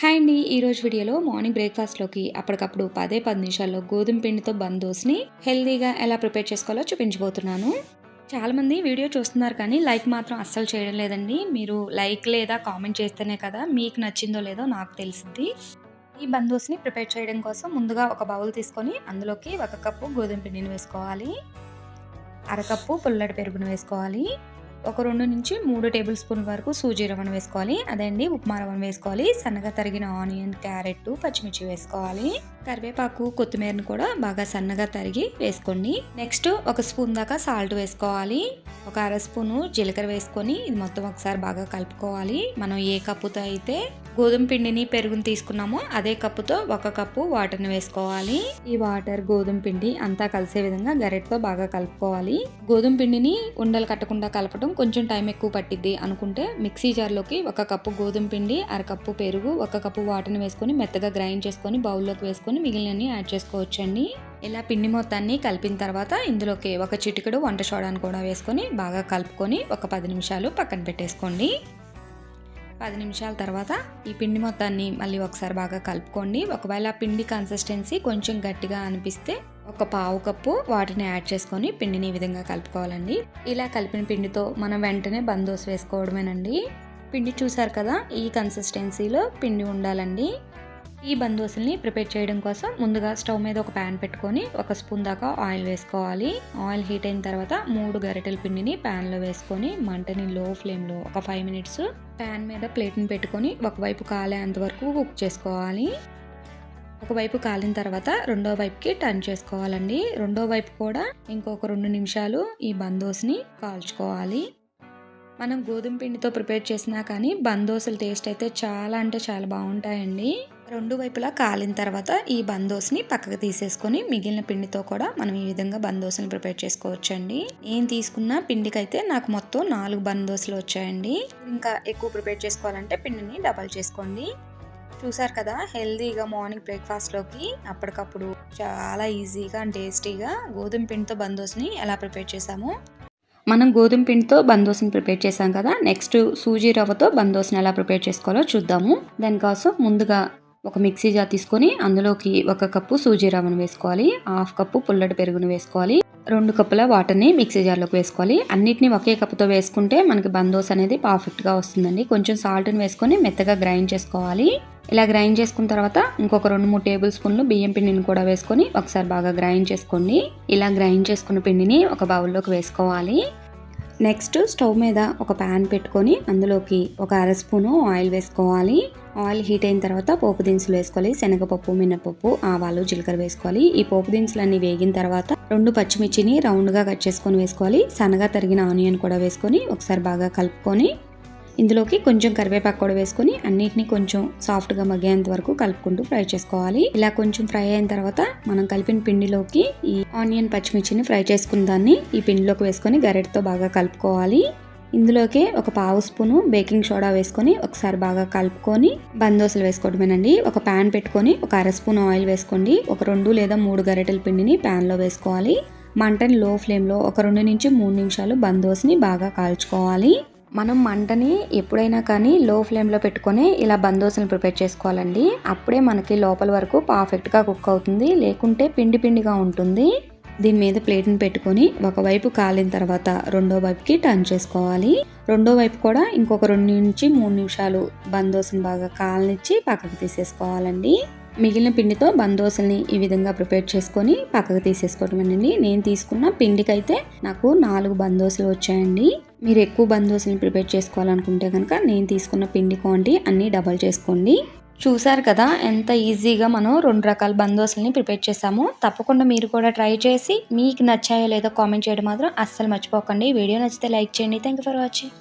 Hi అండి. ఈరోజు వీడియోలో మార్నింగ్ బ్రేక్ఫాస్ట్లోకి అప్పటికప్పుడు పదే పది నిమిషాల్లో గోధుమ పిండితో బందోస్ని హెల్తీగా ఎలా ప్రిపేర్ చేసుకోవాలో చూపించబోతున్నాను. చాలామంది వీడియో చూస్తున్నారు కానీ లైక్ మాత్రం అస్సలు చేయడం లేదండి. మీరు లైక్ లేదా కామెంట్ చేస్తేనే కదా మీకు నచ్చిందో లేదో నాకు తెలిసింది ఈ బందోస్ని ప్రిపేర్ చేయడం కోసం ముందుగా ఒక బౌల్ తీసుకొని అందులోకి ఒక కప్పు గోధుమ పిండిని వేసుకోవాలి. అరకప్పు పుల్లటి పెరుగును వేసుకోవాలి. ఒక రెండు నుంచి మూడు టేబుల్ స్పూన్ వరకు సూజీ రవ్వను వేసుకోవాలి. అదే అండి ఉప్మా రవ్వను వేసుకోవాలి. సన్నగా తరిగిన ఆనియన్ క్యారెట్ పచ్చిమిర్చి వేసుకోవాలి. కరివేపాకు కొత్తిమీరను కూడా బాగా సన్నగా తరిగి వేసుకోండి. నెక్స్ట్ ఒక స్పూన్ దాకా సాల్ట్ వేసుకోవాలి. ఒక అర స్పూను జీలకర్ర వేసుకొని ఇది మొత్తం ఒకసారి బాగా కలుపుకోవాలి. మనం ఏ కప్పుతో అయితే గోధుమ పిండిని పెరుగుని తీసుకున్నామో అదే కప్పుతో ఒక కప్పు వాటర్ని వేసుకోవాలి. ఈ వాటర్ గోధుమ పిండి అంతా కలిసే విధంగా గరెట్తో బాగా కలుపుకోవాలి. గోధుమ పిండిని ఉండలు కట్టకుండా కలపడం కొంచెం టైం ఎక్కువ పట్టిద్ది అనుకుంటే మిక్సీ జార్లోకి ఒక కప్పు గోధుమ పిండి అరకప్పు పెరుగు ఒక కప్పు వాటర్ని వేసుకొని మెత్తగా గ్రైండ్ చేసుకొని బౌల్లోకి వేసుకొని చేసుకొని మిగిలినవి యాడ్ చేసుకోవచ్చండి. ఇలా పిండి మొత్తాన్ని కలిపిన తర్వాత ఇందులోకి ఒక చిటికెడు వంట సోడాను కూడా వేసుకొని బాగా కలుపుకొని ఒక పది నిమిషాలు పక్కన పెట్టేసుకోండి. పది నిమిషాల తర్వాత ఈ పిండి మొత్తాన్ని మళ్ళీ ఒకసారి బాగా కలుపుకోండి. ఒకవేళ పిండి కన్సిస్టెన్సీ కొంచెం గట్టిగా అనిపిస్తే ఒక పావు కప్పు వాటిని యాడ్ చేసుకొని పిండిని ఈ విధంగా కలుపుకోవాలండి. ఇలా కలిపిన పిండితో మనం వెంటనే బందోస్ వేసుకోవడమేనండి. పిండి చూసారు కదా ఈ కన్సిస్టెన్సీలో పిండి ఉండాలండి. ఈ బందోసుల్ని ప్రిపేర్ చేయడం కోసం ముందుగా స్టవ్ మీద ఒక ప్యాన్ పెట్టుకొని ఒక స్పూన్ దాకా ఆయిల్ వేసుకోవాలి. ఆయిల్ హీట్ అయిన తర్వాత మూడు గరిటెల పిండిని ప్యాన్లో వేసుకొని మంటని లో ఫ్లేమ్లో ఒక ఫైవ్ మినిట్స్ ప్యాన్ మీద ప్లేట్ని పెట్టుకొని ఒకవైపు కాలేంత వరకు కుక్ చేసుకోవాలి. ఒకవైపు కాలిన తర్వాత రెండో వైపుకి టర్న్ చేసుకోవాలండి. రెండో వైపు కూడా ఇంకొక రెండు నిమిషాలు ఈ బందోస్ని కాల్చుకోవాలి. మనం గోధుమ పిండితో ప్రిపేర్ చేసినా కానీ బందోసుల టేస్ట్ అయితే చాలా అంటే చాలా బాగుంటాయండి. రెండు వైపులా కాలిన తర్వాత ఈ బందోస్ని పక్కకు తీసేసుకొని మిగిలిన పిండితో కూడా మనం ఈ విధంగా బందోసుని ప్రిపేర్ చేసుకోవచ్చండి. నేను తీసుకున్న పిండికైతే నాకు మొత్తం నాలుగు బందోసులు వచ్చాయండి. ఇంకా ఎక్కువ ప్రిపేర్ చేసుకోవాలంటే పిండిని డబల్ చేసుకోండి. చూసారు కదా హెల్దీగా మార్నింగ్ బ్రేక్ఫాస్ట్లోకి అప్పటికప్పుడు చాలా ఈజీగా అండ్ టేస్టీగా గోధుమ పిండితో బందోస్ని ఎలా ప్రిపేర్ చేసాము మనం గోధుమ పిండితో బందోస్ని ప్రిపేర్ చేసాం కదా నెక్స్ట్ సూజీ రవ్వతో బందోస్ని ఎలా ప్రిపేర్ చేసుకోవాలో చూద్దాము. దానికోసం ముందుగా ఒక మిక్సీ జార్ తీసుకొని అందులోకి ఒక కప్పు సూజీ రవ్వను వేసుకోవాలి హాఫ్ కప్పు పుల్లటి పెరుగును వేసుకోవాలి రెండు కప్పుల వాటర్ని మిక్సీ జార్లోకి వేసుకోవాలి. అన్నిటిని ఒకే కప్పుతో వేసుకుంటే మనకి బందోస్ అనేది పర్ఫెక్ట్గా వస్తుందండి. కొంచెం సాల్ట్ని వేసుకొని మెత్తగా గ్రైండ్ చేసుకోవాలి. ఇలా గ్రైండ్ చేసుకున్న తర్వాత ఇంకొక రెండు మూడు టేబుల్ స్పూన్లు బియ్యం పిండిని కూడా వేసుకొని ఒకసారి బాగా గ్రైండ్ చేసుకోండి. ఇలా గ్రైండ్ చేసుకున్న పిండిని ఒక బౌల్లోకి వేసుకోవాలి. నెక్స్ట్ స్టవ్ మీద ఒక ప్యాన్ పెట్టుకొని అందులోకి ఒక అర స్పూను ఆయిల్ వేసుకోవాలి. ఆయిల్ హీట్ అయిన తర్వాత పోపు దినుసులు వేసుకోవాలి. శనగపప్పు మినపప్పు ఆవాలు జీలకర్ర వేసుకోవాలి. ఈ పోపు దినుసులన్నీ వేగిన తర్వాత రెండు పచ్చిమిర్చిని రౌండ్గా కట్ చేసుకొని వేసుకోవాలి. సన్నగా తరిగిన ఆనియన్ కూడా వేసుకొని ఒకసారి బాగా కలుపుకొని ఇందులోకి కొంచెం కరివేపాకు కూడా వేసుకొని అన్నిటిని కొంచెం సాఫ్ట్గా మగ్గేంత వరకు కలుపుకుంటూ ఫ్రై చేసుకోవాలి. ఇలా కొంచెం ఫ్రై అయిన తర్వాత మనం కలిపిన పిండిలోకి ఈ ఆనియన్ పచ్చిమిర్చిని ఫ్రై చేసుకున్న దాన్ని ఈ పిండిలోకి వేసుకొని గరెటతో బాగా కలుపుకోవాలి. ఇందులోకి ఒక పావు స్పూను బేకింగ్ సోడా వేసుకొని ఒకసారి బాగా కలుపుకొని బందోసలు వేసుకోవడమేనండి. ఒక ప్యాన్ పెట్టుకొని ఒక అర స్పూన్ ఆయిల్ వేసుకోండి. ఒక రెండు లేదా మూడు గరెటల పిండిని ప్యాన్లో వేసుకోవాలి. మంటని లో ఫ్లేమ్లో ఒక రెండు నుంచి మూడు నిమిషాలు బందోస్ని బాగా కాల్చుకోవాలి. మనం మంటని ఎప్పుడైనా కానీ లో ఫ్లేమ్లో పెట్టుకొని ఇలా బందోసలు ప్రిపేర్ చేసుకోవాలండి. అప్పుడే మనకి లోపల వరకు పర్ఫెక్ట్గా కుక్ అవుతుంది. లేకుంటే పిండి పిండిగా ఉంటుంది. దీని మీద ప్లేట్ని పెట్టుకొని ఒకవైపు కాలిన తర్వాత రెండో వైపుకి టర్న్ చేసుకోవాలి. రెండో వైపు కూడా ఇంకొక రెండు నుంచి మూడు నిమిషాలు బందోసని బాగా కాలనిచ్చి పక్కకు తీసేసుకోవాలండి. మిగిలిన పిండితో బందోసల్ని ఈ విధంగా ప్రిపేర్ చేసుకొని పక్కకు తీసేసుకోవటం అండి నేను తీసుకున్న పిండికైతే నాకు నాలుగు బందోసలు వచ్చాయండి. మీరు ఎక్కువ బందోసుల్ని ప్రిపేర్ చేసుకోవాలనుకుంటే కనుక నేను తీసుకున్న పిండి క్వాంటిటీ అన్నీ డబల్ చేసుకోండి. చూసారు కదా ఎంత ఈజీగా మనం రెండు రకాల బందోసుల్ని ప్రిపేర్ చేసాము తప్పకుండా మీరు కూడా ట్రై చేసి మీకు నచ్చాయో లేదో కామెంట్ చేయడం మాత్రం అస్సలు మర్చిపోకండి. వీడియో నచ్చితే లైక్ చేయండి. Thank for watching.